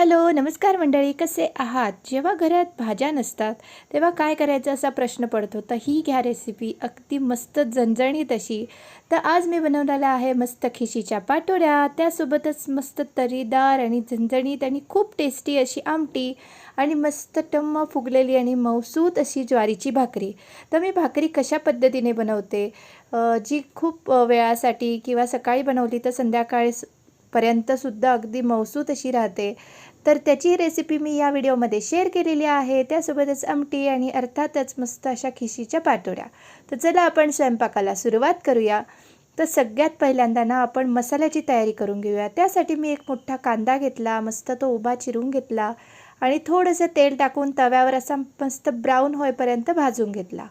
Hello नमस्कार मंडळी कसे आहात? जेव्हा घरात भाज्या नसतात तेव्हा काय करायचं असा प्रश्न पडतो? तर ही घ्या रेसिपी अगदी मस्त झणझणीत अशी. तर आज मी बनवलेला आहे मस्त खिशीच्या पाटोड्या. त्यासोबतच मस्त तरीदार आणि झणझणीत आणि खूप टेस्टी अशी आमटी आणि मस्त टम्म फुगलेली आणि मौसूत अशी ज्वारीची भाकरी. तर मी भाकरी कशा पद्धतीने बनवते? जी खूप वेळासाठी किंवा सकाळी बनवली तर संध्याकाळी पर्यंतसुद्धा अगदी मौसूत अशी राहते. तर त्याची रेसिपी मी या व्हिडिओमध्ये शेअर केलेली आहे. त्यासोबतच आमटी आणि अर्थातच मस्त अशा खिशीच्या पाटोड्या तर चला आपण स्वयंपाकाला सुरुवात करूया. तर सगळ्यात पहिल्यांदा ना आपण मसाल्याची तयारी करून घेऊया. त्यासाठी मी एक मोठा कांदा घेतला मस्त तो उभा चिरून घेतला आणि थोडंसं तेल टाकून तव्यावर असा मस्त ब्राऊन होईपर्यंत भाजून घेतला.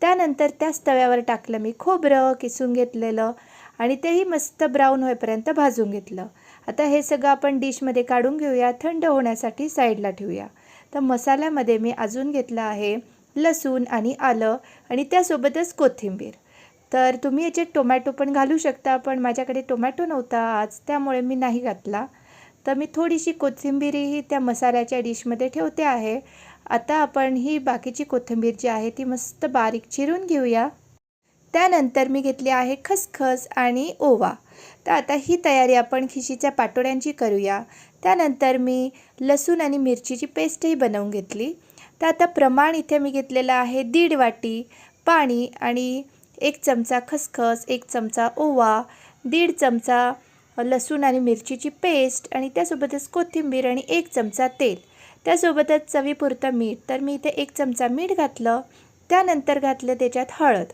त्यानंतर त्याच तव्यावर टाकलं मी खोबरं किसून घेतलेलं आणि तेही मस्त ब्राऊन होईपर्यंत भाजून घेतलं. आता हे सगळं आपण डिशमध्ये काढून घेऊया थंड होण्यासाठी साईडला ठेवूया. तर मसाल्यामध्ये मी अजून घेतलं आहे लसूण आणि आलं आणि त्यासोबतच कोथिंबीर. तर तुम्ही याच्यात टोमॅटो पण घालू शकता पण माझ्याकडे टोमॅटो नव्हता आज त्यामुळे मी नाही घातला. तर मी थोडीशी कोथिंबीरही त्या मसाल्याच्या डिशमध्ये ठेवते आहे. आता आपण ही बाकीची कोथिंबीर जी आहे ती मस्त बारीक चिरून घेऊया. त्यानंतर मी घेतली आहे खसखस आणि ओवा. तर आता ही तयारी आपण खिशीच्या पाटोड्यांची करूया. त्यानंतर मी लसूण आणि मिरचीची पेस्टही बनवून घेतली. तर आता प्रमाण इथे मी घेतलेलं आहे दीड वाटी पाणी आणि एक चमचा खसखस एक चमचा ओवा दीड चमचा लसूण आणि मिरचीची पेस्ट आणि त्यासोबतच कोथिंबीर आणि एक चमचा तेल. त्यासोबतच चवीपुरतं मीठ. तर मी इथे एक चमचा मीठ घातलं. त्यानंतर घातलं त्याच्यात हळद.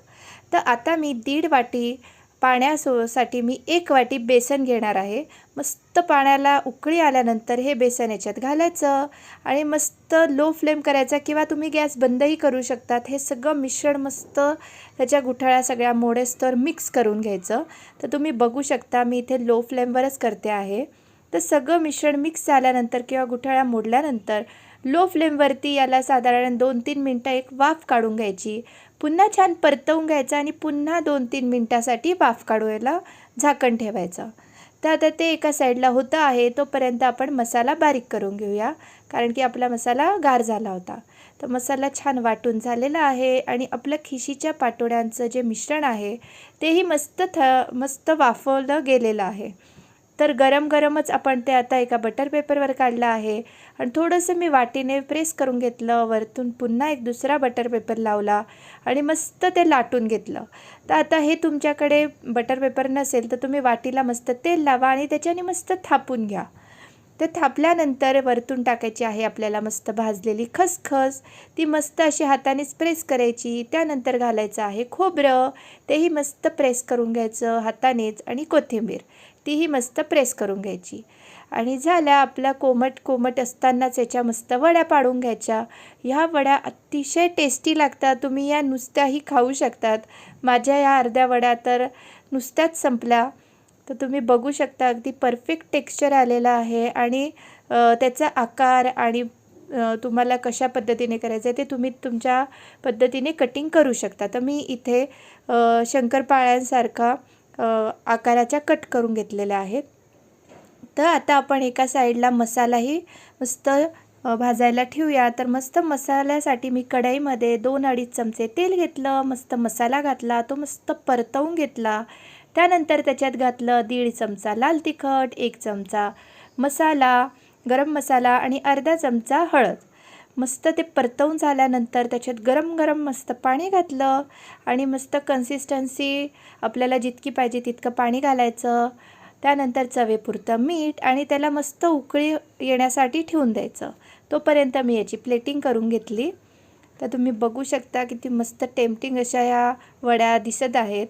तर आता मी दीड वाटी पाण्यासाठी मी एक वाटी बेसन घेणार आहे. मस्त पाण्याला उकळी आल्यानंतर हे बेसन याच्यात घालायचं आणि मस्त लो फ्लेम करायचा किंवा तुम्ही गॅस बंदही करू शकतात. हे सगळं मिश्रण मस्त त्याच्या गुठाळ्या सगळ्या मोडेस्तर मिक्स करून घ्यायचं. तर तुम्ही बघू शकता मी इथे लो फ्लेमवरच करते आहे. तर सगळं मिश्रण मिक्स झाल्यानंतर किंवा गुठाळ्या मोडल्यानंतर लो फ्लेमवरती याला साधारण दोन तीन मिनटं एक वाफ काढून घ्यायची. पुन्हा छान परतवून घ्यायचं आणि पुन्हा दोन तीन मिनटासाठी वाफ काढवायला झाकण ठेवायचं. तर आता ते एका साईडला होतं आहे तोपर्यंत आपण मसाला बारीक करून घेऊया कारण की आपला मसाला गार झाला होता. तर मसाला छान वाटून झालेला आहे आणि आपलं खिशीच्या पाटोड्यांचं जे मिश्रण आहे तेही मस्त थ मस्त वाफवलं गेलेलं आहे. तर गरम गरमच आपण ते आता एका बटर पेपरवर काढलं आहे. आणि थोडंसं मी वाटीने प्रेस करून घेतलं वरतून पुन्हा एक दुसरा बटर पेपर लावला आणि मस्त ते लाटून घेतलं. तर आता हे तुमच्याकडे बटर पेपर नसेल तर तुम्ही वाटीला मस्त तेल लावा आणि त्याच्याने मस्त थापून घ्या. तर थापल्यानंतर वरतून टाकायची आहे आपल्याला मस्त भाजलेली खसखस. ती मस्त अशी हातानेच प्रेस करायची. त्यानंतर घालायचं आहे खोबरं. तेही मस्त प्रेस करून घ्यायचं हातानेच आणि कोथिंबीर. तीही मस्त प्रेस करून घ्यायची. आणि झाल्या आपल्या कोमट कोमट असतानाच याच्या मस्त वड्या पाडून घ्यायच्या. ह्या वड्या अतिशय टेस्टी लागतात. तुम्ही या नुसत्याही खाऊ शकतात. माझ्या या अर्ध्या वड्या तर नुसत्याच संपल्या. तर तुम्ही बघू शकता अगदी परफेक्ट टेक्स्चर आलेलं आहे. आणि त्याचा आकार आणि तुम्हाला कशा पद्धतीने करायचं आहे ते तुम्ही तुमच्या पद्धतीने कटिंग करू शकता. तर मी इथे शंकरपाळ्यांसारखा आकाराच्या कट करून घेतलेल्या आहेत. तर आता आपण एका साईडला मसालाही मस्त भाजायला ठेवूया. तर मस्त मसाल्यासाठी मी कढईमध्ये दोन अडीच चमचे तेल घेतलं मस्त मसाला घातला तो मस्त परतवून घेतला. त्यानंतर त्याच्यात घातलं दीड चमचा लाल तिखट एक चमचा मसाला गरम मसाला आणि अर्धा चमचा हळद. मस्त ते परतवून झाल्यानंतर त्याच्यात गरम गरम मस्त पाणी घातलं आणि मस्त कन्सिस्टन्सी आपल्याला जितकी पाहिजे तितकं पाणी घालायचं. त्यानंतर चवेपुरतं मीठ आणि त्याला मस्त उकळी येण्यासाठी ठेवून द्यायचं. तोपर्यंत मी याची प्लेटिंग करून घेतली. तर तुम्ही बघू शकता किती मस्त टेम्पटिंग अशा या वड्या दिसत आहेत.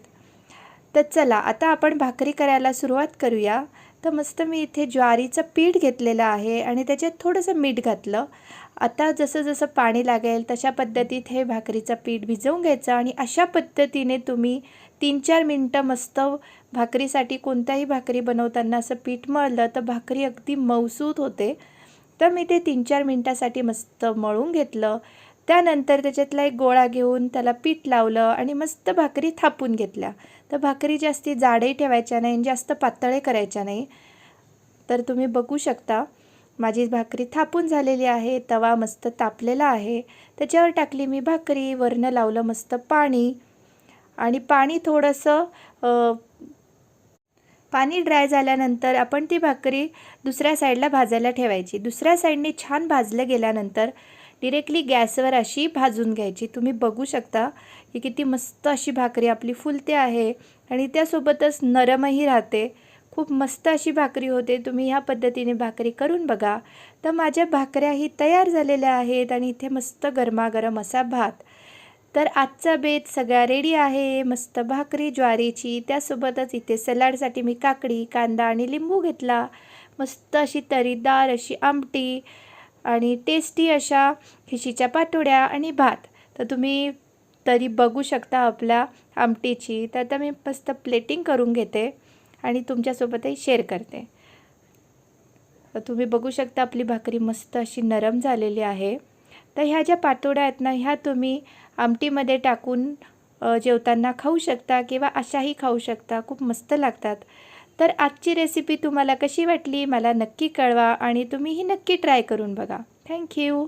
तर चला आता आपण भाकरी करायला सुरुवात करूया. तर मस्त मी इथे ज्वारीचं पीठ घेतलेलं आहे आणि त्याच्यात थोडंसं मीठ घातलं. आता जसं जसं पाणी लागेल तशा पद्धतीत हे भाकरीचं पीठ भिजवून घ्यायचं आणि अशा पद्धतीने तुम्ही तीन चार मिनटं मस्त भाकरीसाठी कोणत्याही भाकरी बनवताना असं पीठ मळलं तर भाकरी अगदी मऊसूत होते. तर मी ते तीन चार मिनटासाठी मस्त मळून घेतलं. त्यानंतर त्याच्यातला एक गोळा घेऊन त्याला पीठ लावलं आणि मस्त भाकरी थापून घेतल्या. तर भाकरी जास्ती जाडही ठेवायच्या नाही आणि जास्त पातळे करायच्या नाही. तर तुम्ही बघू शकता माझी भाकरी थापून झालेली आहे तवा मस्त तापलेला आहे. त्याच्यावर टाकली मी भाकरी वरनं लावलं मस्त पाणी. आणि पाणी थोडंसं पाणी ड्राय झाल्यानंतर आपण ती भाकरी दुसऱ्या साईडला भाजायला ठेवायची. दुसऱ्या साईडने छान भाजलं गेल्यानंतर डिरेक्टली गॅसवर अशी भाजून घ्यायची. तुम्ही बघू शकता की किती मस्त अशी भाकरी आपली फुलते आहे आणि त्यासोबतच नरमही राहते. खूप मस्त अशी भाकरी होते. तुम्ही ह्या पद्धतीने भाकरी करून बघा. तर माझ्या भाकऱ्याही तयार झालेल्या आहेत आणि इथे मस्त गरमागरम असा भात. तर आजचा बेत सगळा रेडी आहे. मस्त भाकरी ज्वारीची त्यासोबतच इथे सलाडसाठी मी काकडी कांदा आणि लिंबू घेतला. मस्त अशी तरीदार अशी आमटी. आणि टेस्टी अशा खिशीच्या पाटोड्या आणि भात. तर तुम्ही तरी बघू शकता आपल्या आमटीची. तर आता मी मस्त प्लेटिंग करून घेते आणि तुमच्यासोबतही शेअर करते. तर तुम्ही बघू शकता आपली भाकरी मस्त अशी नरम झालेली आहे. तर ह्या ज्या पातोड्या आहेत ना ह्या तुम्ही आमटीमध्ये टाकून जेवताना खाऊ शकता किंवा अशाही खाऊ शकता. खूप मस्त लागतात. तर आजची रेसिपी तुम्हाला कशी वाटली? मला नक्की कळवा आणि तुम्हीही नक्की ट्राय करून बघा. थँक्यू